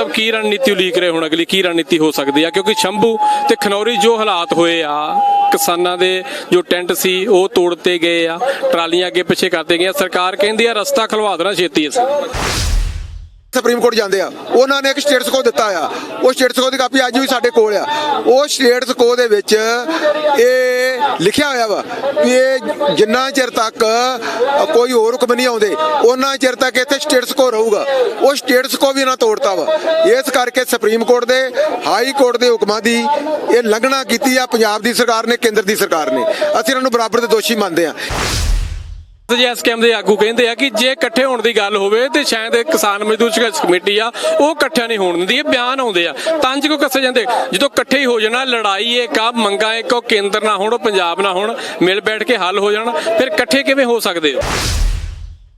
ਸਭ ਕੀ ਰਣਨੀਤੀ ਉਲੀਕ ਰਹੇ ਹੁਣ ਅਗਲੀ? ਕੀ ਰਣਨੀਤੀ ਹੋ ਸਕਦੀ ਆ? ਕਿਉਂਕਿ ਸ਼ੰਭੂ ਤੇ ਖਨੌਰੀ ਜੋ ਹਾਲਾਤ ਹੋਏ ਆ, ਕਿਸਾਨਾਂ ਦੇ ਜੋ ਟੈਂਟ ਸੀ, ਉਹ ਤੋੜਤੇ ਗਏ ਆ, ਟਰਾਲੀਆਂ ਅੱਗੇ ਪਿੱਛੇ ਕਰਤੇ ਗਈਆਂ ਸਰਕਾਰ ਕਹਿੰਦੀ ਆ, ਰਸਤਾ ਖਲਵਾ ਦੇਣਾ ਛੇਤੀ ਅਸੀਂ। ਸੁਪਰੀਮ ਕੋਰਟ ਜਾਂਦੇ ਆ। ਉਹਨਾਂ ਨੇ ਇੱਕ ਸਟੇਟਸ ਕੋ ਦਿੱਤਾ ਆ। ਉਹ ਸਟੇਟਸ ਕੋ ਦੀ ਕਾਪੀ ਅੱਜ ਵੀ ਸਾਡੇ ਕੋਲ ਆ। ਉਹ ਸਟੇਟਸ ਕੋ ਦੇ ਵਿੱਚ ਇਹ ਲਿਖਿਆ ਹੋਇਆ ਵਾ ਵੀ ਇਹ ਜਿੰਨਾ ਚਿਰ ਤੱਕ ਕੋਈ ਹੋਰ ਹੁਕਮ ਨਹੀਂ ਆਉਂਦੇ, ਉਹਨਾਂ ਚਿਰ ਤੱਕ ਇੱਥੇ ਸਟੇਟਸ ਕੋ ਰਹੂਗਾ। ਉਹ ਸਟੇਟਸ ਕੋ ਵੀ ਇਹਨਾਂ ਤੋੜਤਾ ਵਾ। ਇਸ ਕਰਕੇ ਸੁਪਰੀਮ ਕੋਰਟ ਦੇ ਹਾਈ ਕੋਰਟ ਦੇ ਹੁਕਮਾਂ ਦੀ ਇਹ ਲੰਘਣਾ ਕੀਤੀ ਆ। ਪੰਜਾਬ ਦੀ ਸਰਕਾਰ ਨੇ, ਕੇਂਦਰ ਦੀ ਸਰਕਾਰ ਨੇ। ਅਸੀਂ ਇਹਨਾਂ ਨੂੰ ਬਰਾਬਰ ਦੇ ਦੋਸ਼ੀ ਮੰਨਦੇ ਆ। ਜੀ ਐਸਕੇਐਮ ਦੇ ਆਗੂ ਕਹਿੰਦੇ ਆ ਕਿ ਜੇ ਇਕੱਠੇ ਹੋਣ ਦੀ ਗੱਲ ਹੋਵੇ ਤੇ ਸ਼ਾਇਦ ਇਹ ਕਿਸਾਨ ਮਜ਼ਦੂਰ ਸੰਘਰਸ਼ ਕਮੇਟੀ ਆ, ਉਹ ਇਕੱਠਿਆਂ ਨਹੀਂ ਹੋਣ ਦਿੰਦੀ, ਇਹ ਬਿਆਨ ਆਉਂਦੇ ਆ। ਤੰਜ ਕੋ ਕੱਸੇ ਜਾਂਦੇ, ਜਦੋਂ ਇਕੱਠੇ ਹੀ ਹੋ ਜਾਣਾ, ਲੜਾਈ ਇੱਕ ਆ, ਮੰਗਾ ਇੱਕ, ਉਹ ਕੇਂਦਰ ਨਾ ਹੋਣ ਪੰਜਾਬ ਨਾ ਹੋਣ, ਮਿਲ ਬੈਠ ਕੇ ਹੱਲ ਹੋ ਜਾਣ, ਫਿਰ ਇਕੱਠੇ ਕਿਵੇਂ ਹੋ ਸਕਦੇ ਹੋ?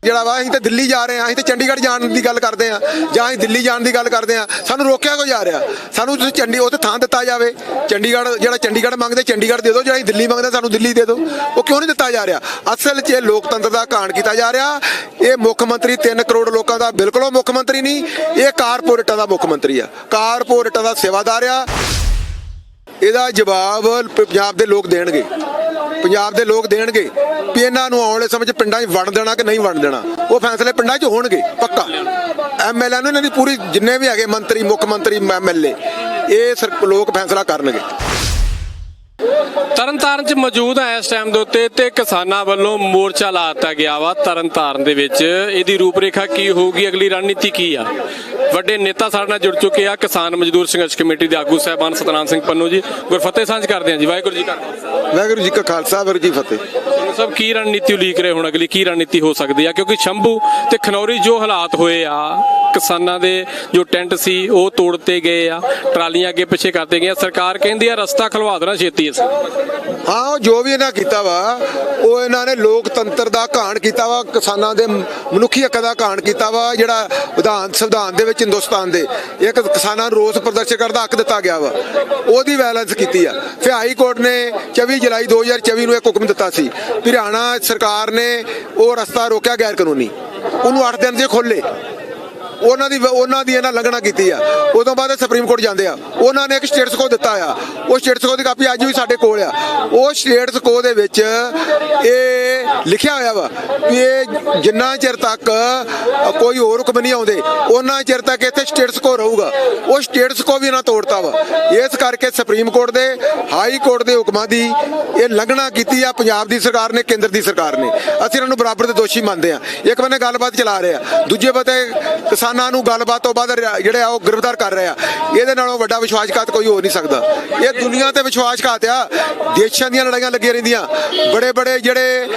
ਜਿਹੜਾ ਵਾ, ਅਸੀਂ ਤੇ ਦਿੱਲੀ ਜਾ ਰਹੇ ਹਾਂ, ਅਸੀਂ ਤੇ ਚੰਡੀਗੜ੍ਹ ਜਾਣ ਦੀ ਗੱਲ ਕਰਦੇ ਹਾਂ, ਜਾਂ ਅਸੀਂ ਦਿੱਲੀ ਜਾਣ ਦੀ ਗੱਲ ਕਰਦੇ ਹਾਂ, ਸਾਨੂੰ ਰੋਕਿਆ ਕਿਉਂ ਜਾ ਰਿਹਾ? ਸਾਨੂੰ ਤੁਸੀਂ ਚੰਡੀ ਉਹ ਉੱਥੇ ਥਾਂ ਦਿੱਤਾ ਜਾਵੇ। ਚੰਡੀਗੜ੍ਹ, ਜਿਹੜਾ ਚੰਡੀਗੜ੍ਹ ਮੰਗਦੇ, ਚੰਡੀਗੜ੍ਹ ਦੇ ਦਿਓ, ਜਿਹੜਾ ਅਸੀਂ ਦਿੱਲੀ ਮੰਗਦੇ ਸਾਨੂੰ ਦਿੱਲੀ ਦੇ ਦਿਓ। ਉਹ ਕਿਉਂ ਨਹੀਂ ਦਿੱਤਾ ਜਾ ਰਿਹਾ? ਅਸਲ 'ਚ ਇਹ ਲੋਕਤੰਤਰ ਦਾ ਘਾਣ ਕੀਤਾ ਜਾ ਰਿਹਾ। ਇਹ ਮੁੱਖ ਮੰਤਰੀ 3 ਕਰੋੜ ਲੋਕਾਂ ਦਾ ਬਿਲਕੁਲ ਉਹ ਮੁੱਖ ਮੰਤਰੀ ਨਹੀਂ, ਇਹ ਕਾਰਪੋਰੇਟਾਂ ਦਾ ਮੁੱਖ ਮੰਤਰੀ ਆ। ਕਾਰਪੋਰੇਟਾਂ ਦਾ ਸੇਵਾਦਾਰ ਆ। ਇਹਦਾ ਜਵਾਬ ਪੰਜਾਬ ਦੇ ਲੋਕ ਦੇਣਗੇ। ਪੰਜਾਬ ਦੇ ਲੋਕ ਦੇਣਗੇ ਵੀ ਇਹਨਾਂ ਨੂੰ ਆਉਣ ਵਾਲੇ ਸਮੇਂ 'ਚ ਪਿੰਡਾਂ 'ਚ ਵੰਡ ਦੇਣਾ ਕਿ ਨਹੀਂ ਵੰਡ ਦੇਣਾ? ਉਹ ਫੈਸਲੇ ਪਿੰਡਾਂ 'ਚ ਹੋਣਗੇ, ਪੱਕਾ। ਐਮਐਲਏ ਨੂੰ ਇਹਨਾਂ ਦੀ ਪੂਰੀ ਜਿੰਨੇ ਵੀ ਹੈਗੇ ਮੰਤਰੀ, ਮੁੱਖ ਮੰਤਰੀ ਐਮਐਲਏ ਇਹ ਸਰ- ਲੋਕ ਫੈਸਲਾ ਕਰਨਗੇ। ਤਰਨਤਾਰਨ ਚ ਮੌਜੂਦ ਆ ਇਸ ਟਾਈਮ ਦੇ ਉੱਤੇ ਤੇ ਕਿਸਾਨਾਂ ਵੱਲੋਂ ਮੋਰਚਾ ਲਾਤਾ ਗਿਆ ਵਾ ਤਰਨਤਾਰਨ ਦੇ ਵਿੱਚ। ਇਹਦੀ ਰੂਪਰੇਖਾ ਕੀ ਹੋਊਗੀ? ਅਗਲੀ ਰਣਨੀਤੀ ਕੀ ਆ? ਵੱਡੇ ਨੇਤਾ ਸਾਡੇ ਨਾਲ ਜੁੜ ਚੁੱਕੇ ਆ ਕਿਸਾਨ ਮਜ਼ਦੂਰ ਸੰਘਰਸ਼ ਕਮੇਟੀ ਦੇ ਆਗੂ ਸਾਹਿਬਾਨ ਸਤਨਾਮ ਸਿੰਘ ਪੰਨੂ ਜੀ। ਗੁਰਫਤਿਹ ਸਾਂਝ ਕਰਦੇ ਆ ਜੀ ਵਾਹਿਗੁਰੂ ਜੀ ਕਾ ਵਾਹਿਗੁਰੂ ਜੀ ਕਾ ਖਾਲਸਾ ਵਾਹਿਗੁਰੂ ਜੀ ਫਤਿਹ। ਸਭ ਕੀ ਰਣਨੀਤੀ ਉਲੀਕ ਰਹੇ ਹੁਣ ਅਗਲੀ ਕੀ ਰਣਨੀਤੀ ਹੋ ਸਕਦੀ ਆ? ਕਿਉਂਕਿ ਸ਼ੰਭੂ ਤੇ ਖਨੌਰੀ ਜੋ ਹਾਲਾਤ ਹੋਏ ਆ ਕਿਸਾਨਾਂ ਦੇ ਜੋ ਟੈਂਟ ਸੀ, ਉਹ ਤੋੜਤੇ ਗਏ ਆ, ਟਰਾਲੀਆਂ ਅੱਗੇ ਪਿੱਛੇ ਕਰਤੇ ਗਏ ਸਰਕਾਰ ਕਹਿੰਦੀ ਆ, ਰਸਤਾ ਖਲਵਾ ਦੇਣਾ ਛੇਤੀ ਅਸੀਂ। ਹਾਂ, ਉਹ ਜੋ ਵੀ ਇਹਨਾਂ ਕੀਤਾ ਵਾ, ਉਹ ਇਹਨਾਂ ਨੇ ਲੋਕਤੰਤਰ ਦਾ ਘਾਣ ਕੀਤਾ ਵਾ, ਕਿਸਾਨਾਂ ਦੇ ਮਨੁੱਖੀ ਹੱਕਾਂ ਦਾ ਘਾਣ ਕੀਤਾ ਵਾ, ਜਿਹੜਾ ਵਿਧਾਨ, ਸੰਵਿਧਾਨ ਦੇ ਵਿੱਚ ਹਿੰਦੁਸਤਾਨ ਦੇ। ਇੱਕ ਕਿਸਾਨਾਂ ਨੂੰ ਰੋਸ ਪ੍ਰਦਰਸ਼ਨ ਕਰਨ ਦਾ ਹੱਕ ਦਿੱਤਾ ਗਿਆ ਵਾ। ਉਹਦੀ ਵਾਇਲੈਂਸ ਕੀਤੀ ਆ। ਫਿਰ ਹਾਈ ਕੋਰਟ ਨੇ 24 ਜੁਲਾਈ 2024 ਨੂੰ ਇੱਕ ਹੁਕਮ ਦਿੱਤਾ ਸੀ। ਵੀ ਹਰਿਆਣਾ ਸਰਕਾਰ ਨੇ ਉਹ ਰਸਤਾ ਰੋਕਿਆ ਗੈਰ ਕਾਨੂੰਨੀ ਉਹਨੂੰ 8 ਦਿਨ ਦੇ ਖੋਲੇ ਉਹਨਾਂ ਦੀ ਉਹਨਾਂ ਦੀ ਇਹਨਾਂ ਲੰਘਣਾ ਕੀਤੀ ਆ। ਉਦੋਂ ਬਾਅਦ ਸੁਪਰੀਮ ਕੋਰਟ ਜਾਂਦੇ ਆ। ਉਹਨਾਂ ਨੇ ਇੱਕ ਸਟੇਟਸ ਕੋ ਦਿੱਤਾ ਆ। ਉਹ ਸਟੇਟਸ ਕੋ ਦੀ ਕਾਪੀ ਅੱਜ ਵੀ ਸਾਡੇ ਕੋਲ ਆ। ਉਹ ਸਟੇਟਸ ਕੋ ਦੇ ਵਿੱਚ ਇਹ ਲਿਖਿਆ ਹੋਇਆ ਵਾ ਵੀ ਇਹ ਜਿੰਨਾ ਚਿਰ ਤੱਕ ਕੋਈ ਹੋਰ ਹੁਕਮ ਨਹੀਂ ਆਉਂਦੇ ਉਹਨਾਂ ਚਿਰ ਤੱਕ ਇੱਥੇ ਸਟੇਟਸ ਕੋ ਰਹੂਗਾ। ਉਹ ਸਟੇਟਸ ਕੋ ਵੀ ਇਹਨਾਂ ਤੋੜਤਾ ਵਾ। ਇਸ ਕਰਕੇ ਸੁਪਰੀਮ ਕੋਰਟ ਦੇ ਹਾਈ ਕੋਰਟ ਦੇ ਹੁਕਮਾਂ ਦੀ ਇਹ ਲੰਘਣਾ ਕੀਤੀ ਆ ਪੰਜਾਬ ਦੀ ਸਰਕਾਰ ਨੇ, ਕੇਂਦਰ ਦੀ ਸਰਕਾਰ ਨੇ। ਅਸੀਂ ਇਹਨਾਂ ਨੂੰ ਬਰਾਬਰ ਦੇ ਦੋਸ਼ੀ ਮੰਨਦੇ ਆ। ਇੱਕ ਬੰਨੇ ਗੱਲਬਾਤ ਚਲਾ ਰਹੇ ਆ। ਦੂਜੇ ਬੰਨੇ ਕਿਸਾਨ ਨੂੰ ਗੱਲਬਾਤ ਤੋਂ ਬਾਅਦ ਜਿਹੜੇ ਆ ਉਹ ਗ੍ਰਿਫਤਾਰ ਕਰ ਰਹੇ ਆ। ਇਹਦੇ ਨਾਲੋਂ ਵੱਡਾ ਵਿਸ਼ਵਾਸਘਾਤ ਕੋਈ ਹੋ ਨਹੀਂ ਸਕਦਾ। ਇਹ ਦੁਨੀਆ ਤੇ ਵਿਸ਼ਵਾਸਘਾਤ ਆ। ਦੇਸ਼ਾਂ ਦੀਆਂ ਲੜਾਈਆਂ ਲੱਗੀਆਂ ਰਹਿੰਦੀਆਂ। ਬੜੇ ਬੜੇ ਜਿਹੜੇ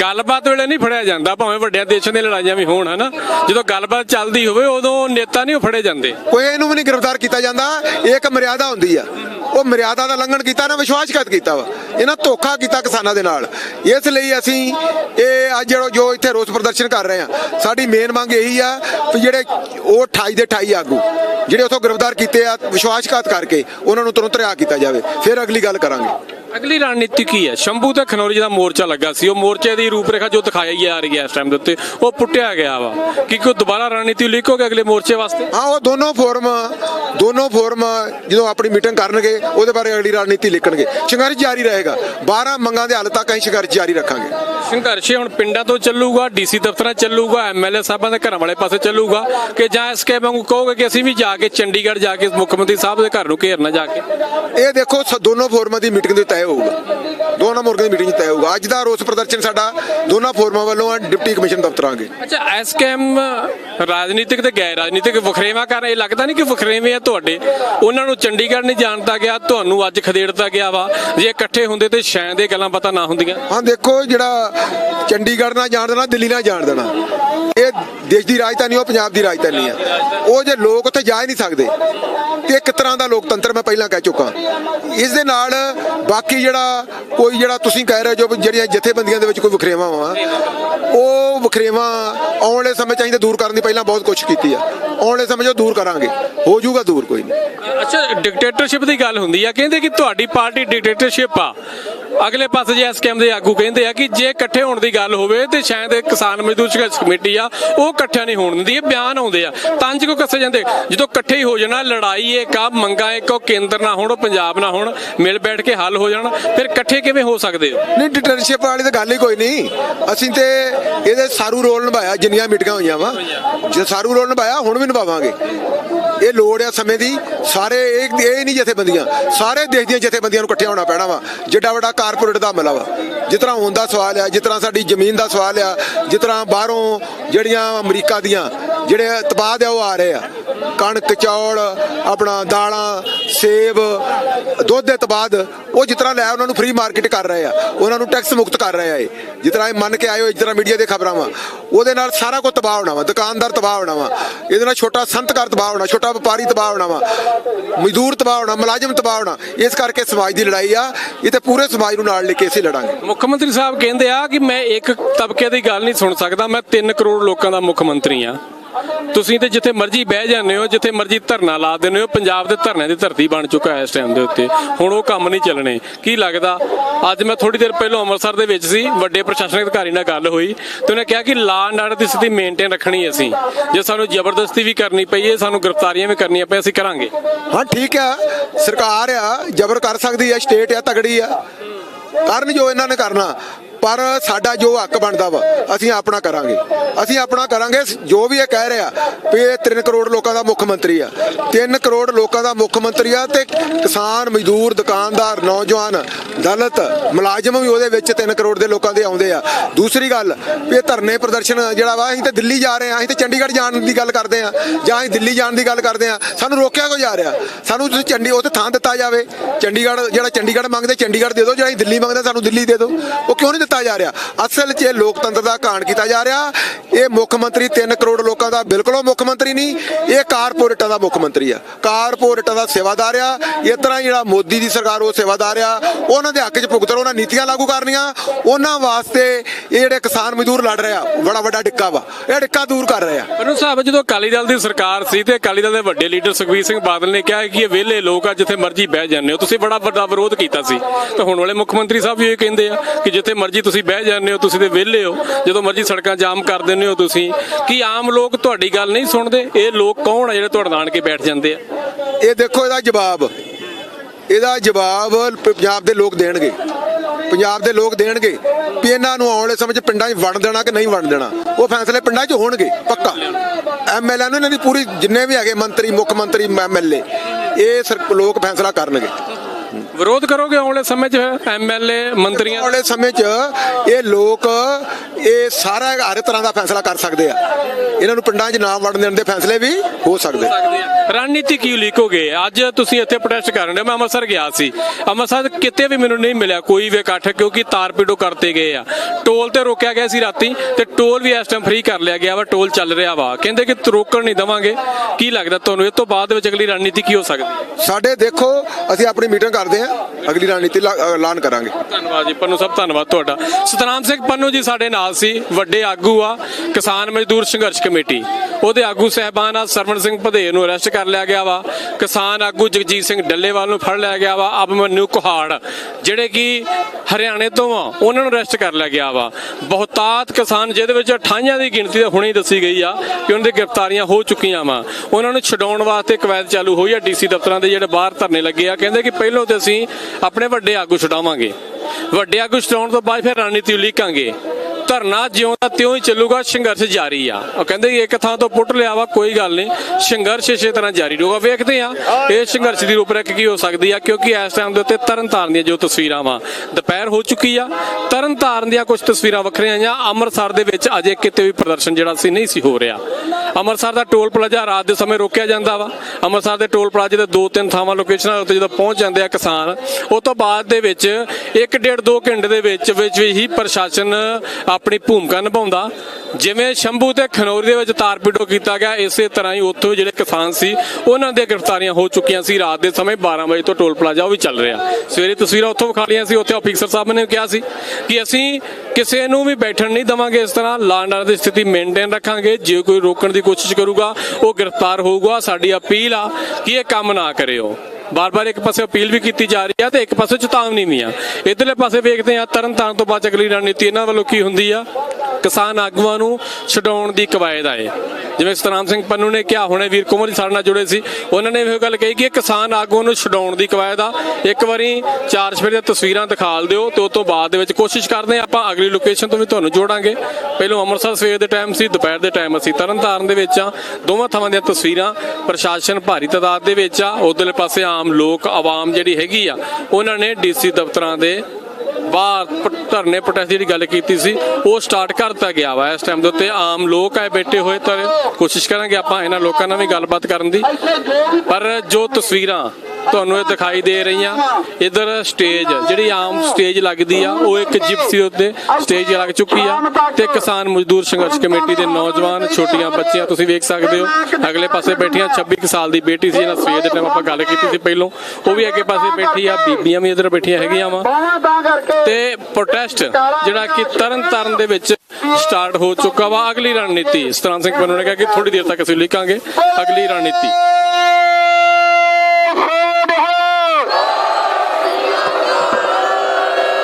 ਗੱਲਬਾਤ ਵੇਲੇ ਨਹੀਂ ਫੜਿਆ ਜਾਂਦਾ ਭਾਵੇਂ ਵੱਡਿਆਂ ਦੇਸ਼ਾਂ ਦੀਆਂ ਲੜਾਈਆਂ ਵੀ ਹੋਣ ਹਨਾ? ਜਦੋਂ ਗੱਲਬਾਤ ਚੱਲਦੀ ਹੋਵੇ ਉਦੋਂ ਨੇਤਾ ਨਹੀਂ ਫੜੇ ਜਾਂਦੇ। ਕੋਈ ਇਹਨੂੰ ਵੀ ਨਹੀਂ ਗ੍ਰਿਫਤਾਰ ਕੀਤਾ ਜਾਂਦਾ। ਇਹ ਇੱਕ ਮਰਿਆਦਾ ਹੁੰਦੀ ਆ। ਉਹ ਮਰਿਆਦਾ ਦਾ ਲੰਘਣ ਕੀਤਾ ਨਾ ਵਿਸ਼ਵਾਸਘਾਤ ਕੀਤਾ ਵਾ। ਇਹਨਾਂ ਧੋਖਾ ਕੀਤਾ ਕਿਸਾਨਾਂ ਦੇ ਨਾਲ। ਇਸ ਲਈ ਅਸੀਂ ਇਹ ਅੱਜ ਜਿਹੜਾ ਜੋ ਇੱਥੇ ਰੋਸ ਪ੍ਰਦਰਸ਼ਨ ਕਰ ਰਹੇ ਆ ਸਾਡੀ ਮੇਨ ਮੰਗ ਇਹੀ ਆ ਵੀ ਜਿਹੜੇ ਉਹ 28 ਦੇ 28 ਆਗੂ, ਜਿਹੜੇ ਉਥੋਂ ਗ੍ਰਿਫਤਾਰ ਕੀਤੇ ਆ, ਵਿਸ਼ਵਾਸਘਾਤ ਕਰਕੇ ਉਹਨਾਂ ਨੂੰ ਤੁਰੰਤ ਰਿਹਾ ਕੀਤਾ ਜਾਵੇ। ਫਿਰ ਅਗਲੀ ਗੱਲ ਕਰਾਂਗੇ। ਅਗਲੀ ਰਣਨੀਤੀ ਕੀ ਹੈ? ਸ਼ੰਭੂ ਤੇ ਖਨੌਰੀ ਦਾ ਮੋਰਚਾ ਲੱਗਾ ਸੀ ਉਹ ਮੋਰਚੇ ਦੀ ਰੂਪਰੇਖਾ ਜੋ ਦਿਖਾਈ ਜਾ ਰਹੀ ਹੈ ਇਸ ਟਾਈਮ ਦੇ ਉੱਤੇ ਉਹ ਪੁੱਟਿਆ ਗਿਆ ਵਾ। ਕਿ ਕੋਈ ਦੁਬਾਰਾ ਰਣਨੀਤੀ ਲਿਖੋਗੇ ਅਗਲੇ ਮੋਰਚੇ ਵਾਸਤੇ? ਹਾਂ ਉਹ ਦੋਨੋਂ ਫੋਰਮ ਦੋਨੋਂ ਫੋਰਮ ਜਦੋਂ ਆਪਣੀ ਮੀਟਿੰਗ ਕਰਨਗੇ ਉਹਦੇ ਬਾਰੇ ਅਗਲੀ ਰਣਨੀਤੀ ਲਿਖਣਗੇ। ਸੰਘਰਸ਼ ਜਾਰੀ ਰਹੇਗਾ। 12 ਮੰਗਾਂ ਦੇ ਹੱਲ ਤੱਕ ਅਸੀਂ ਸੰਘਰਸ਼ ਜਾਰੀ ਰੱਖਾਂਗੇ। ਸੰਘਰਸ਼ ਹੁਣ ਪਿੰਡਾਂ ਤੋਂ ਚੱਲੂਗਾ ਡੀਸੀ ਦਫ਼ਤਰਾਂ ਚੱਲੂਗਾ ਐਮਐਲਏ ਸਾਹਿਬਾਂ ਦੇ ਘਰਾਂ ਵਾਲੇ ਪਾਸੇ ਚੱਲੂਗਾ ਕਿ ਜਾਂ ਇਸ ਕੇ ਵਾਂਗੂ ਕਹੋਗੇ ਕਿ ਅਸੀਂ ਵੀ ਜਾ ਕੇ ਚੰਡੀਗੜ੍ਹ ਜਾ ਕੇ ਮੁੱਖ ਮੰਤਰੀ ਸਾਹਿਬ ਦੇ ਘਰ ਨੂੰ ਘੇਰਨਾ ਜਾ ਕੇ? ਇਹ ਦੇਖੋ ਦੋਨੋਂ ਫੋਰਮਾਂ ਦੀ ਮੀਟਿੰਗ ਦੇ ਤੈਅ ਹੋਊਗਾ। ਦੋਨੋਂ ਮੁਰਗਾਂ ਦੀ ਮੀਟਿੰਗ 'ਚ ਤੈਅ ਹੋਊਗਾ। ਅੱਜ ਦਾ ਰੋਸ ਪ੍ਰਦਰਸ਼ਨ ਸਾਡਾ ਦੋਨਾਂ ਫੋਰਮਾਂ ਵੱਲੋਂ ਆ ਡਿਪਟੀ ਕਮਿਸ਼ਨ ਦਫ਼ਤਰਾਂ ਅੱਗੇ। ਅੱਛਾ ਐਸਕੇਐਮ ਰਾਜਨੀਤਿਕ ਤੇ ਗੈਰ ਰਾਜਨੀਤਿਕ ਵਖਰੇਵਾ ਕਰ ਇਹ ਲੱਗਦਾ ਨਹੀਂ ਕਿ ਵਖਰੇਵੇਂ ਆ ਤੁਹਾਡੇ? ਉਹਨਾਂ ਨੂੰ ਚੰਡੀਗੜ੍ਹ ਨਹੀਂ ਜਾਣਦਾ ਗਿਆ ਤੁਹਾਨੂੰ ਅੱਜ ਖਦੇੜਤਾ ਗਿਆ ਵਾ। ਜੇ ਇਕੱਠੇ ਹੁੰਦੇ ਤੇ ਸ਼ਾਇਦ ਇਹ ਗੱਲਾਂ ਪਤਾ ਨਾ ਹੁੰਦੀਆਂ। ਹਾਂ ਦੇਖੋ ਜਿਹੜਾ ਚੰਡੀਗੜ੍ਹ ਨਾਲ ਜਾਣ ਦੇਣਾ ਦਿੱਲੀ ਨਾਲ ਜਾਣ ਦੇਣਾ। ਇਹ ਦੇਸ਼ ਦੀ ਰਾਜਧਾਨੀ ਉਹ ਪੰਜਾਬ ਦੀ ਰਾਜਧਾਨੀ ਆ। ਉਹ ਜੇ ਲੋਕ ਉੱਥੇ ਜਾ ਹੀ ਨਹੀਂ ਸਕਦੇ ਤੇ ਇੱਕ ਤਰ੍ਹਾਂ ਦਾ ਲੋਕਤੰਤਰ ਮੈਂ ਪਹਿਲਾਂ ਕਹਿ ਚੁੱਕਾ। ਇਸ ਦੇ ਨਾਲ ਬਾਕੀ ਬਾਕੀ ਜਿਹੜਾ ਕੋਈ ਜਿਹੜਾ ਤੁਸੀਂ ਕਹਿ ਰਹੇ ਹੋ ਜੋ ਜਿਹੜੀਆਂ ਜਥੇਬੰਦੀਆਂ ਦੇ ਵਿੱਚ ਕੋਈ ਵਖਰੇਵਾਂ ਵਾ, ਉਹ ਵਖਰੇਵਾਂ ਆਉਣ ਵਾਲੇ ਸਮੇਂ 'ਚ ਅਸੀਂ ਤਾਂ ਦੂਰ ਕਰਨ ਦੀ ਪਹਿਲਾਂ ਬਹੁਤ ਕੋਸ਼ਿਸ਼ ਕੀਤੀ ਆ। ਆਉਣ ਵਾਲੇ ਸਮੇਂ 'ਚ ਦੂਰ ਕਰਾਂਗੇ। ਹੋ ਜਾਊਗਾ ਦੂਰ ਕੋਈ ਨਹੀਂ। ਅੱਛਾ ਡਿਕਟੇਟਰਸ਼ਿਪ ਦੀ ਗੱਲ ਹੁੰਦੀ ਆ। ਕਹਿੰਦੇ ਕਿ ਤੁਹਾਡੀ ਪਾਰਟੀ ਡਿਕਟੇਟਰਸ਼ਿਪ ਆ। ਅਗਲੇ ਪਾਸੇ ਜੇ ਐਸਕੇਐਮ ਦੇ ਆਗੂ ਕਹਿੰਦੇ ਆ ਕਿ ਜੇ ਇਕੱਠੇ ਹੋਣ ਦੀ ਗੱਲ ਹੋਵੇ ਤੇ ਸ਼ਾਇਦ ਕਿਸਾਨ ਮਜ਼ਦੂਰ ਸੰਘਰਸ਼ ਕਮੇਟੀ ਆ, ਉਹ ਇਕੱਠਿਆਂ ਨਹੀਂ ਹੋਣ ਦਿੰਦੀ, ਇਹ ਬਿਆਨ ਆਉਂਦੇ ਆ। ਤਾਂ ਕੋ ਕੱਸੇ ਜਾਂਦੇ? ਜਦੋਂ ਇਕੱਠੇ ਹੀ ਹੋ ਜਾਣਾ, ਲੜਾਈ ਇੱਕ ਆ, ਮੰਗਾ ਇੱਕ, ਉਹ ਕੇਂਦਰ ਨਾ ਹੋਣ ਪੰਜਾਬ ਨਾ ਹੋਣ, ਮਿਲ ਬੈਠ ਕੇ ਹੱਲ ਹੋ ਜਾਣ, ਫਿਰ ਇਕੱਠੇ ਕਿਵੇਂ ਹੋ ਸਕਦੇ ਹੋ? ਨਹੀਂ ਡਿਟਰਸ਼ਿਪ ਵਾਲੀ ਤਾਂ ਗੱਲ ਹੀ ਕੋਈ ਨਹੀਂ। ਅਸੀਂ ਤੇ ਇਹਦੇ ਸਾਰੂ ਰੋਲ ਨਿਭਾਇਆ, ਜਿੰਨੀਆਂ ਮੀਟਿੰਗਾਂ ਹੋਈਆਂ ਵਾ। ਜੇ ਸਾਰੂ ਰੋਲ ਨਿਭਾਇਆ, ਹੁਣ ਵੀ ਨਿਭਾਵਾਂਗੇ। ਇਹ ਲੋੜ ਆ ਸਮੇਂ ਦੀ। ਸਾਰੇ ਇਹ ਇਹ ਨਹੀਂ ਜਥੇਬੰਦੀਆਂ, ਸਾਰੇ ਦੇਸ਼ ਦੀਆਂ ਜਥੇਬੰਦੀਆਂ ਨੂੰ ਇਕੱਠਿਆਂ ਹੋਣਾ ਪੈਣਾ ਵਾ। ਜਿੱਡਾ ਵੱਡਾ ਕਾਰਪੋਰੇਟ ਦਾ ਹਮਲਾ ਵਾ। ਜਿਸ ਤਰ੍ਹਾਂ ਹੋਣ ਦਾ ਸਵਾਲ ਆ, ਜਿਸ ਤਰ੍ਹਾਂ ਸਾਡੀ ਜ਼ਮੀਨ ਦਾ ਸਵਾਲ ਆ, ਜਿਸ ਤਰ੍ਹਾਂ ਬਾਹਰੋਂ ਜਿਹੜੀਆਂ ਅਮਰੀਕਾ ਦੀਆਂ, ਜਿਹੜੇ ਉਤਪਾਦ ਆ ਉਹ ਆ ਰਹੇ ਆ। ਕਣਕ, ਚੌਲ, ਆਪਣਾ ਦਾਲਾਂ, ਸੇਬ, ਦੁੱਧ ਦੇ ਉਤਪਾਦ ਉਹ ਜਿਸ ਤਰ੍ਹਾਂ ਲੈ ਉਹਨਾਂ ਨੂੰ ਫ੍ਰੀ ਮਾਰਕੀਟ ਕਰ ਰਹੇ ਆ, ਉਹਨਾਂ ਨੂੰ ਟੈਕਸ ਮੁਕਤ ਕਰ ਰਹੇ ਆ ਇਹ। ਜਿਸ ਤਰ੍ਹਾਂ ਇਹ ਮੰਨ ਕੇ ਆਇਓ ਹੋ ਜਿਸ ਤਰ੍ਹਾਂ ਮੀਡੀਆ ਦੇ ਖਬਰਾਂ ਵਾ। ਉਹਦੇ ਨਾਲ ਸਾਰਾ ਕੁਝ ਤਬਾਹ ਹੋਣਾ ਵਾ, ਦੁਕਾਨਦਾਰ ਤਬਾਹ ਹੋਣਾ ਵਾ। ਇਹਦੇ ਨਾਲ ਛੋਟਾ ਸੰਤਕਾਰ ਤਬਾਹ ਹੋਣਾ, ਛੋਟਾ ਵਪਾਰੀ ਤਬਾਹ ਹੋਣਾ ਵਾ। ਮਜ਼ਦੂਰ ਤਬਾਹ ਹੋਣਾ, ਮੁਲਾਜ਼ਮ ਤਬਾਹ ਹੋਣਾ, ਇਸ ਕਰਕੇ ਸਮਾਜ ਦੀ ਲੜਾਈ ਆ। ਇਹ ਤੇ ਪੂਰੇ ਸਮਾਜ ਨੂੰ ਨਾਲ ਲੈ ਕੇ ਅਸੀਂ ਲੜਾਂਗੇ। ਮੁੱਖ ਮੰਤਰੀ ਸਾਹਿਬ ਕਹਿੰਦੇ ਆ ਕਿ ਮੈਂ ਇੱਕ ਤਬਕੇ ਦੀ ਗੱਲ ਨਹੀਂ ਸੁਣ ਸਕਦਾ, ਮੈਂ 3 ਕਰੋੜ ਲੋਕਾਂ ਦਾ ਮੁੱਖ ਮੰਤਰੀ ਆ। ਤੁਸੀਂ ਤੇ ਜਿੱਥੇ ਮਰਜ਼ੀ ਬਹਿ ਜਾਂਦੇ ਹੋ, ਜਿੱਥੇ ਮਰਜ਼ੀ ਧਰਨਾ ਲਾ ਦਿੰਦੇ ਹੋ, ਪੰਜਾਬ ਦੇ ਧਰਨਿਆਂ ਦੀ ਧਰਤੀ ਬਣ ਚੁੱਕਾ ਹੈ ਇਸ ਟਾਈਮ ਦੇ ਉੱਤੇ। ਹੁਣ ਉਹ ਕੰਮ ਨਹੀਂ ਚੱਲਣੇ। ਕੀ ਲੱਗਦਾ? ਅੱਜ ਮੈਂ ਥੋੜੀ ਦੇਰ ਪਹਿਲਾਂ ਅੰਮ੍ਰਿਤਸਰ ਦੇ ਵਿੱਚ ਸੀ, ਵੱਡੇ ਪ੍ਰਸ਼ਾਸਨਿਕ ਅਧਿਕਾਰੀ ਨਾਲ ਗੱਲ ਹੋਈ ਤੇ ਉਹਨੇ ਕਿਹਾ ਕਿ ਲਾ ਐਂਡ ਆਰਡਰ ਦੀ ਸਥਿਤੀ ਮੇਨਟੇਨ ਰੱਖਣੀ ਅਸੀਂ। ਜੇ ਸਾਨੂੰ ਜ਼ਬਰਦਸਤੀ ਵੀ ਕਰਨੀ ਪਈ ਹੈ, ਸਾਨੂੰ ਗ੍ਰਿਫਤਾਰੀਆਂ ਵੀ ਕਰਨੀਆਂ ਪਈ ਅਸੀਂ ਕਰਾਂਗੇ। ਹਾਂ, ਠੀਕ ਆ ਸਰਕਾਰ ਆ, ਜ਼ਬਰ ਕਰ ਸਕਦੀ ਹੈ, ਸਟੇਟ ਆ, ਤਗੜੀ ਆ। ਕਰਨ ਜੋ ਇਹਨਾਂ ਨੇ ਕਰਨਾ। ਪਰ ਸਾਡਾ ਜੋ ਹੱਕ ਬਣਦਾ ਵਾ, ਅਸੀਂ ਆਪਣਾ ਕਰਾਂਗੇ। ਅਸੀਂ ਆਪਣਾ ਕਰਾਂਗੇ, ਜੋ ਵੀ ਇਹ ਕਹਿ ਰਿਹਾ, ਵੀ ਇਹ 3 ਕਰੋੜ ਲੋਕਾਂ ਦਾ ਮੁੱਖ ਮੰਤਰੀ ਆ। 3 ਕਰੋੜ ਲੋਕਾਂ ਦਾ ਮੁੱਖ ਮੰਤਰੀ ਆ ਤੇ ਕਿਸਾਨ, ਮਜ਼ਦੂਰ, ਦੁਕਾਨਦਾਰ, ਨੌਜਵਾਨ, ਦਲਿਤ, ਮੁਲਾਜ਼ਮ ਵੀ ਉਹਦੇ ਵਿੱਚ 3 ਕਰੋੜ ਦੇ ਲੋਕਾਂ ਦੇ ਆਉਂਦੇ ਆ। ਦੂਸਰੀ ਗੱਲ, ਵੀ ਇਹ ਧਰਨੇ ਪ੍ਰਦਰਸ਼ਨ ਜਿਹੜਾ ਵਾ, ਅਸੀਂ ਤੇ ਦਿੱਲੀ ਜਾ ਰਹੇ ਆ, ਅਸੀਂ ਤੇ ਚੰਡੀਗੜ੍ਹ ਜਾਣ ਦੀ ਗੱਲ ਕਰਦੇ ਆ, ਜਾਂ ਅਸੀਂ ਦਿੱਲੀ ਜਾਣ ਦੀ ਗੱਲ ਕਰਦੇ ਆ। ਸਾਨੂੰ ਰੋਕਿਆ ਕਿਉਂ ਜਾ ਰਿਹਾ? ਸਾਨੂੰ ਤੁਸੀਂ ਚੰਡੀ, ਉਹ ਉੱਥੇ ਥਾਂ ਦਿੱਤਾ ਜਾਵੇ। ਚੰਡੀਗੜ੍ਹ, ਜਿਹੜਾ ਚੰਡੀਗੜ੍ਹ ਮੰਗਦੇ, ਚੰਡੀਗੜ੍ਹ ਦੇ ਦਿਓ ਜਿਹੜਾ ਅਸੀਂ ਦਿੱਲੀ ਮੰਗਦੇ ਸਾਨੂੰ ਦਿੱਲੀ ਦੇ ਦਿਓ। ਉਹ ਕਿਉਂ ਨਹੀਂ ਕੀਤਾ ਜਾ ਰਿਹਾ। ਅਸਲ 'ਚ ਇਹ ਲੋਕਤੰਤਰ ਦਾ ਘਾਣ ਕੀਤਾ ਜਾ ਰਿਹਾ। ਇਹ ਮੁੱਖ ਮੰਤਰੀ 3 ਕਰੋੜ ਲੋਕਾਂ ਦਾ ਬਿਲਕੁਲ ਉਹ ਮੁੱਖ ਮੰਤਰੀ ਨਹੀਂ, ਇਹ ਕਾਰਪੋਰੇਟਾਂ ਦਾ ਮੁੱਖ ਮੰਤਰੀ ਆ। ਕਾਰਪੋਰੇਟਾਂ ਦਾ ਸੇਵਾਦਾਰ ਆ। ਇਸ ਤਰ੍ਹਾਂ ਜਿਹੜਾ ਮੋਦੀ ਦੀ ਸਰਕਾਰ, ਉਹ ਸੇਵਾਦਾਰ ਆ। ਉਹਨਾਂ ਦੇ ਹੱਕ 'ਚ ਭੁਗਤਣ, ਉਹਨਾਂ ਨੀਤੀਆਂ ਲਾਗੂ ਕਰਨੀਆਂ। ਉਹਨਾਂ ਵਾਸਤੇ ਇਹ ਜਿਹੜੇ ਕਿਸਾਨ ਮਜ਼ਦੂਰ ਲੜ ਰਿਹਾ ਬੜਾ ਵੱਡਾ ਡਿੱਕਾ ਵਾ। ਇਹ ਡਿੱਕਾ ਦੂਰ ਕਰ ਰਿਹਾ ਮੈਨੂੰ ਪਰ ਸਾਹਿਬ, ਜਦੋਂ ਅਕਾਲੀ ਦਲ ਦੀ ਸਰਕਾਰ ਸੀ ਤੇ ਅਕਾਲੀ ਦਲ ਦੇ ਵੱਡੇ ਲੀਡਰ ਸੁਖਬੀਰ ਸਿੰਘ ਬਾਦਲ ਨੇ ਕਿਹਾ ਕਿ ਇਹ ਵਿਹਲੇ ਲੋਕ ਆ, ਜਿੱਥੇ ਮਰਜ਼ੀ ਬਹਿ ਜਾਂਦੇ ਹੋ। ਤੁਸੀਂ ਬੜਾ ਵੱਡਾ ਵਿਰੋਧ ਕੀਤਾ ਸੀ। ਤੇ ਹੁਣ ਵਾਲੇ ਮੁੱਖ ਮੰਤਰੀ ਸਾਹਿਬ ਵੀ ਇਹ ਕਹਿੰਦੇ ਆ ਕਿ ਜਿੱਥੇ ਮਰਜ਼ੀ ਤੁਸੀਂ ਬਹਿ ਜਾਂਦੇ ਹੋ, ਤੁਸੀਂ ਤੇ ਵਿਹਲੇ ਹੋ। ਜਦੋਂ ਮਰਜ਼ੀ ਸੜਕਾਂ ਜਾਮ ਕਰ ਦਿੰਦੇ ਹੋ ਤੁਸੀਂ। ਕੀ ਆਮ ਲੋਕ ਤੁਹਾਡੀ ਗੱਲ ਨਹੀਂ ਸੁਣਦੇ? ਇਹ ਲੋਕ ਕੌਣ ਆ ਜਿਹੜੇ ਤੁਹਾਡੇ ਨਾਲ ਆਣ ਕੇ ਬੈਠ ਜਾਂਦੇ ਆ? ਇਹ ਦੇਖੋ, ਇਹਦਾ ਜਵਾਬ। ਇਹਦਾ ਜਵਾਬ ਪੰਜਾਬ ਦੇ ਲੋਕ ਦੇਣਗੇ। ਪੰਜਾਬ ਦੇ ਲੋਕ ਦੇਣਗੇ ਵੀ ਇਹਨਾਂ ਨੂੰ ਆਉਣ ਵਾਲੇ ਸਮੇਂ 'ਚ ਪਿੰਡਾਂ 'ਚ ਵੰਡ ਦੇਣਾ ਕਿ ਨਹੀਂ ਵੰਡ ਦੇਣਾ। ਉਹ ਫੈਸਲੇ ਪਿੰਡਾਂ 'ਚ ਹੋਣਗੇ, ਪੱਕਾ। ਐਮਐਲਏ ਨੂੰ ਇਹਨਾਂ ਦੀ ਪੂਰੀ ਜਿੰਨੇ ਵੀ ਹੈਗੇ ਮੰਤਰੀ, ਮੁੱਖ ਮੰਤਰੀ ਐਮਐਲਏ ਇਹ ਸਰ- ਲੋਕ ਫੈਸਲਾ ਕਰਨਗੇ। ਵਿਰੋਧ ਕਰੋਗੇ ਆਉਣ ਵਾਲੇ ਸਮੇਂ 'ਚ ਐਮਐਲਏ ਮੰਤਰੀਆਂ? ਆਉਣ ਵਾਲੇ ਸਮੇਂ 'ਚ ਇਹ ਲੋਕ ਇਹ ਸਾਰਾ ਹਰ ਤਰ੍ਹਾਂ ਦਾ ਫੈਸਲਾ ਕਰ ਸਕਦੇ ਆ। ਇਹਨਾਂ ਨੂੰ ਪਿੰਡਾਂ 'ਚ ਨਾ ਵੜਨ ਦੇਣ ਦੇ ਫੈਸਲੇ ਵੀ ਹੋ ਸਕਦੇ ਰਣਨੀਤੀ ਹੋ ਗਈ ਅੱਜ ਤੁਸੀਂ ਇੱਥੇ ਪ੍ਰੋਟੈਸਟ ਕਰ ਰਹੇ ਹੋ। ਮੈਂ ਅੰਮ੍ਰਿਤਸਰ ਗਿਆ ਸੀ। ਅੰਮ੍ਰਿਤਸਰ ਕਿਤੇ ਵੀ ਮੈਨੂੰ ਨਹੀਂ ਮਿਲਿਆ ਕੋਈ ਵੀ ਇਕੱਠ ਕਿਉਂਕਿ ਤਾਰ ਪੀੜੋ ਕਰਤੇ ਗਏ ਆ। ਟੋਲ ਤੇ ਰੋਕਿਆ ਗਿਆ ਸੀ ਰਾਤੀ ਤੇ ਟੋਲ ਵੀ ਇਸ ਟਾਈਮ ਫ੍ਰੀ ਕਰ ਲਿਆ ਗਿਆ ਵਾ। ਟੋਲ ਚੱਲ ਰਿਹਾ ਵਾ। ਕਹਿੰਦੇ ਕਿ ਰੋਕਣ ਨਹੀਂ ਦਵਾਂਗੇ। ਕੀ ਲੱਗਦਾ ਤੁਹਾਨੂੰ? ਇਹ ਤੋਂ ਬਾਅਦ ਵਿੱਚ ਅਗਲੀ ਰਣਨੀਤੀ ਕੀ ਹੋ ਸਕਦੀ? ਸਾਡੇ ਦੇਖੋ ਅਸੀਂ ਆਪਣੀ ਮੀਟਿੰਗ ਕਰਦੇ ਹਾਂ ਅਗਲੀ ਰਣਨੀਤੀ ਲਾ- ਐਲਾਨ ਕਰਾਂਗੇ। ਧੰਨਵਾਦ ਜੀ, ਪੰਨੂ ਸਾਹਿਬ, ਧੰਨਵਾਦ ਤੁਹਾਡਾ। ਸਤਨਾਮ ਸਿੰਘ ਪੰਨੂ ਜੀ ਸਾਡੇ ਨਾਲ ਸੀ, ਵੱਡੇ ਆਗੂ ਆ, ਕਿਸਾਨ ਮਜ਼ਦੂਰ ਸੰਘਰਸ਼ ਕਮੇਟੀ। ਉਹਦੇ ਆਗੂ ਸਹਿਬਾਨ ਆ, ਸਰਵਣ ਸਿੰਘ ਭਦੇ ਨੂੰ ਅਰੈਸਟ ਕਰ ਲਿਆ ਗਿਆ ਵਾ। ਕਿਸਾਨ ਆਗੂ ਜਗਜੀਤ ਸਿੰਘ ਡੱਲੇਵਾਲ ਨੂੰ ਫੜ ਲਿਆ ਗਿਆ ਵਾ ਅਬਮਨੂ ਕੁਹਾੜ। ਜਿਹੜੇ ਕਿ ਹਰਿਆਣੇ ਤੋਂ ਆ, ਉਹਨਾਂ ਨੂੰ ਅਰੈਸਟ ਕਰ ਲਿਆ ਗਿਆ ਵਾ। ਬਹੁਤਾਤ ਕਿਸਾਨ ਜਿਹਦੇ ਵਿੱਚ 28 ਦੀ ਗਿਣਤੀ ਤਾਂ ਹੁਣੇ ਹੀ ਦੱਸੀ ਗਈ ਆ ਕਿ ਉਹਨਾਂ ਦੀ ਗ੍ਰਿਫਤਾਰੀਆਂ ਹੋ ਚੁੱਕੀਆਂ ਵਾ। ਉਹਨਾਂ ਨੂੰ ਛਡਾਉਣ ਵਾਸਤੇ ਕਵਾਇਦ ਚਾਲੂ ਹੋਈ ਆ, ਡੀਸੀ ਦਫ਼ਤਰਾਂ ਦੇ ਜਿਹੜੇ ਬਾਹਰ ਧਰਨੇ ਲੱਗੇ ਆ। ਕਹਿੰਦੇ ਕਿ ਪਹਿਲਾਂ ਤੇ ਅਸੀਂ ਆਪਣੇ ਵੱਡੇ ਆਗੂ ਛਡਾਵਾਂਗੇ। ਵੱਡੇ ਆਗੂ ਛਡਾਉਣ ਤੋਂ ਬਾਅਦ ਫਿਰ ਰਣਨੀਤੀ ਉਲੀਕਾਂਗੇ। ਧਰਨਾ ਜਿਉਂ ਦਾ ਤਿਉਂ ਹੀ ਚੱਲੂਗਾ, ਸੰਘਰਸ਼ ਜਾਰੀ ਆ। ਉਹ ਕਹਿੰਦੇ ਇੱਕ ਥਾਂ ਤੋਂ ਪੁੱਟ ਲਿਆ ਵਾ, ਕੋਈ ਗੱਲ ਨਹੀਂ। ਸੰਘਰਸ਼ ਇਸੇ ਤਰ੍ਹਾਂ ਜਾਰੀ ਰਹੂਗਾ। ਵੇਖਦੇ ਆ ਇਹ ਸੰਘਰਸ਼ ਦੀ ਰੂਪਰੇਖ ਕੀ ਹੋ ਸਕਦੀ ਆ, ਕਿਉਂਕਿ ਇਸ ਟਾਈਮ ਦੇ ਉੱਤੇ ਤਰਨਤਾਰਨ ਦੀਆਂ ਜੋ ਤਸਵੀਰਾਂ ਵਾ, ਦੁਪਹਿਰ ਹੋ ਚੁੱਕੀ ਆ। ਤਰਨਤਾਰਨ ਦੀਆਂ ਕੁਝ ਤਸਵੀਰਾਂ ਵੱਖਰੀਆਂ ਆਈਆਂ। ਅੰਮ੍ਰਿਤਸਰ ਦੇ ਵਿੱਚ ਅਜੇ ਕਿਤੇ ਵੀ ਪ੍ਰਦਰਸ਼ਨ ਜਿਹੜਾ ਸੀ, ਨਹੀਂ ਸੀ ਹੋ ਰਿਹਾ। ਅੰਮ੍ਰਿਤਸਰ ਦਾ ਟੋਲ ਪਲਾਜ਼ਾ ਰਾਤ ਦੇ ਸਮੇਂ ਰੋਕਿਆ ਜਾਂਦਾ ਵਾ। ਅੰਮ੍ਰਿਤਸਰ ਦੇ ਟੋਲ ਪਲਾਜ਼ੇ ਦੇ ਦੋ ਤਿੰਨ ਥਾਵਾਂ ਲੋਕੇਸ਼ਨਾਂ ਉੱਤੇ ਜਦੋਂ ਪਹੁੰਚ ਜਾਂਦੇ ਆ ਕਿਸਾਨ ਉਸ ਤੋਂ ਬਾਅਦ ਦੇ ਵਿੱਚ 1.5 2 ਘੰਟੇ ਦੇ ਵਿੱਚ ਵਿੱਚ ਹੀ ਪ੍ਰਸ਼ਾਸਨ ਆਪਣੀ ਭੂਮਿਕਾ ਨਿਭਾਉਂਦਾ। ਜਿਵੇਂ ਸ਼ੰਭੂ ਤੇ ਖਨੌਰੀ ਦੇ ਵਿੱਚ ਤਾਰਪੀਟੋ ਕੀਤਾ ਗਿਆ, ਇਸੇ ਤਰ੍ਹਾਂ ਹੀ ਉੱਥੋਂ ਜਿਹੜੇ ਕਿਸਾਨ ਸੀ, ਉਹਨਾਂ ਦੀਆਂ ਗ੍ਰਿਫਤਾਰੀਆਂ ਹੋ ਚੁੱਕੀਆਂ ਸੀ। ਰਾਤ ਦੇ ਸਮੇਂ 12 ਵਜੇ ਤੋਂ ਟੋਲ ਪਲਾਜ਼ਾ ਉਹ ਵੀ ਚੱਲ ਰਿਹਾ। ਸਵੇਰੇ ਤਸਵੀਰਾਂ ਉੱਥੋਂ ਵਿਖਾ ਲਈਆਂ ਸੀ। ਉੱਥੇ ਅਫੀਸਰ ਸਾਹਿਬ ਨੇ ਕਿਹਾ ਸੀ ਕਿ ਅਸੀਂ ਕਿਸੇ ਨੂੰ ਵੀ ਬੈਠਣ ਨਹੀਂ ਦਵਾਂਗੇ ਇਸ ਤਰ੍ਹਾਂ। ਲਾਂਡਰ ਦੀ ਸਥਿਤੀ ਮੇਨਟੇਨ ਰੱਖਾਂਗੇ। ਜੇ ਕੋਈ ਰੋਕਣ ਦੀ ਕੋਸ਼ਿਸ਼ ਕਰੂਗਾ, ਉਹ ਗ੍ਰਿਫਤਾਰ ਹੋਊਗਾ। ਸਾਡੀ ਅਪੀਲ ਆ ਕਿ ਇਹ ਕੰਮ ਨਾ ਕਰਿਓ। ਬਾਰ-ਬਾਰ ਇੱਕ ਪਾਸੇ ਅਪੀਲ ਵੀ ਕੀਤੀ ਜਾ ਰਹੀ ਆ ਤੇ ਇੱਕ ਪਾਸੇ ਚੇਤਾਵਨੀ ਵੀ ਆ। ਇਧਰਲੇ ਪਾਸੇ ਵੇਖਦੇ ਆ ਤਰਨ ਤਾਰਨ ਤੋਂ ਬਾਅਦ ਅਗਲੀ ਰਣਨੀਤੀ ਇਹਨਾਂ ਵੱਲੋਂ ਕੀ ਹੁੰਦੀ ਆ? ਕਿਸਾਨ ਆਗੂਆਂ ਨੂੰ ਛਡਾਉਣ ਦੀ ਕਵਾਇਦ ਆਏ। ਜਿਵੇਂ ਸਤਨਾਮ ਸਿੰਘ ਪੰਨੂ ਨੇ ਕਿਹਾ, ਹੁਣੇ ਵੀਰ ਕੁਮਾਰ ਜੀ ਸਾਡੇ ਨਾਲ ਜੁੜੇ ਸੀ। ਉਹਨਾਂ ਨੇ ਵੀ ਇਹ ਗੱਲ ਕਹੀ ਕਿ ਕਿਸਾਨ ਆਗੂਆਂ ਨੂੰ ਛਡਾਉਣ ਦੀ ਕਵਾਇਦ ਆ। ਇੱਕ ਵਾਰੀ ਚਾਰ ਸਵੇਰ ਦੀਆਂ ਤਸਵੀਰਾਂ ਦਿਖਾਲ ਦਿਓ ਤੇ ਉਸ ਤੋਂ ਬਾਅਦ ਦੇ ਵਿੱਚ ਕੋਸ਼ਿਸ਼ ਕਰਦੇ ਆ ਆਪਾਂ ਅਗਲੀ ਲੋਕੇਸ਼ਨ ਤੋਂ ਵੀ ਤੁਹਾਨੂੰ ਜੋੜਾਂਗੇ। ਪਹਿਲਾਂ ਅੰਮ੍ਰਿਤਸਰ ਸਵੇਰ ਦੇ ਟਾਈਮ ਸੀ, ਦੁਪਹਿਰ ਦੇ ਟਾਈਮ ਅਸੀਂ ਤਰਨਤਾਰਨ ਦੇ ਵਿੱਚ ਆ ਦੋਵਾਂ ਥਾਵਾਂ ਦੀਆਂ ਤਸਵੀਰਾਂ ਪ੍ਰਸ਼ਾਸਨ ਭਾਰੀ ਤਾਦਾਦ ਦੇ ਵਿੱਚ ਆ। ਉਧਰਲੇ ਪਾਸੇ ਆਮ ਲੋਕ, ਆਵਾਮ ਜਿਹੜੀ ਹੈਗੀ ਆ, ਉਹਨਾਂ ਨੇ ਡੀਸੀ ਦਫ਼ਤਰਾਂ ਦੇ ਬਾਹਰ ਧਰਨੇ ਪ੍ਰੋਟੈਸਟ ਦੀ ਜਿਹੜੀ ਗੱਲ ਕੀਤੀ ਸੀ, ਉਹ ਸਟਾਰਟ ਕਰਤਾ ਗਿਆ ਵਾ ਇਸ ਟਾਈਮ ਦੇ ਉੱਤੇ। ਆਮ ਲੋਕ ਆਏ ਬੈਠੇ ਹੋਏ ਤਾਂ ਕੋਸ਼ਿਸ਼ ਕਰਾਂਗੇ ਆਪਾਂ ਇਹਨਾਂ ਲੋਕਾਂ ਨਾਲ ਵੀ ਗੱਲਬਾਤ ਕਰਨ ਦੀ। ਪਰ ਜੋ ਤਸਵੀਰਾਂ ਤੁਹਾਨੂੰ ਇਹ ਦਿਖਾਈ ਦੇ ਰਹੀਆਂ। ਇਧਰ ਸਟੇਜ ਜਿਹੜੀ ਆਮ ਸਟੇਜ ਲੱਗਦੀ ਆ, ਉਹ ਇੱਕ ਜਿਪਸੀ ਉੱਤੇ ਸਟੇਜ ਲੱਗ ਚੁੱਕੀ ਆ ਤੇ ਕਿਸਾਨ ਮਜ਼ਦੂਰ ਸੰਘਰਸ਼ ਕਮੇਟੀ ਦੇ ਨੌਜਵਾਨ, ਛੋਟੀਆਂ ਬੱਚੀਆਂ, ਤੁਸੀਂ ਵੇਖ ਸਕਦੇ ਹੋ। ਅਗਲੇ ਪਾਸੇ ਬੈਠੀਆਂ 26 ਕੁ ਸਾਲ ਦੀ ਬੇਟੀ ਸੀ, ਜਿਹਨਾਂ ਸਵੇਰ ਦੇ ਟਾਈਮ ਆਪਾਂ ਗੱਲ ਕੀਤੀ ਸੀ ਪਹਿਲੋਂ। ਉਹ ਵੀ ਅੱਗੇ ਪਾਸੇ ਬੈਠੀ ਆ, ਬੀਬੀਆਂ ਵੀ ਇਧਰ ਬੈਠੀਆਂ ਹੈਗੀਆਂ ਵਾ। ਤੇ ਪ੍ਰੋਟੈਸਟ ਜਿਹੜਾ ਕਿ ਤਰਨ ਤਾਰਨ ਦੇ ਵਿੱਚ ਸਟਾਰਟ ਹੋ ਚੁੱਕਾ ਵਾ। ਅਗਲੀ ਰਣਨੀਤੀ ਸਤਨਾਮ ਸਿੰਘ ਪੰਨੂ ਨੇ ਕਿਹਾ ਕਿ ਥੋੜੀ ਦੇਰ ਤੱਕ ਅਸੀਂ ਲਿਖਾਂਗੇ ਅਗਲੀ ਰਣਨੀਤੀ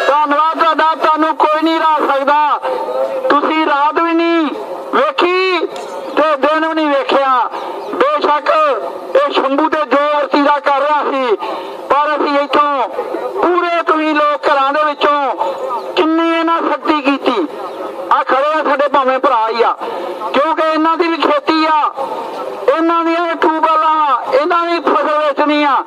ਧੰਨਵਾਦ ਤੁਹਾਡਾ ਤੁਹਾਨੂੰ ਕੋਈ ਨਹੀਂ ਰਾਹ ਸਕਦਾ ਤੁਸੀਂ ਰਾਤ ਵੀ ਨਹੀਂ ਵੇਖੀ ਤੇ ਦਿਨ ਵੀ ਨਹੀਂ ਵੇਖਿਆ ਬੇਸ਼ੱਕ ਇਹ ਸ਼ੰਭੂ ਤੇ ਜੋ ਵਰਤੀਦਾ ਕਰ ਰਿਹਾ ਸੀ ਪਰ ਅਸੀਂ ਇੱਥੋਂ ਪੂਰੇ ਤੁਸੀਂ ਲੋਕ ਘਰਾਂ ਦੇ ਵਿੱਚੋਂ ਕਿੰਨੀ ਇਹਨਾਂ ਸ਼ਕਤੀ ਕੀਤੀ। ਆ ਖੜੇ ਆ ਸਾਡੇ ਭਾਵੇਂ ਭਰਾ ਹੀ ਆ। ਕਿਉਂਕਿ ਇਹਨਾਂ ਦੀ ਵੀ ਖੇਤੀ ਆ। ਇਹਨਾਂ ਦੀਆਂ ਵੀ ਟੂਬਲਾਂ ਇਹਨਾਂ ਦੀ ਫਸਲ ਵੇਚਣੀ ਆ।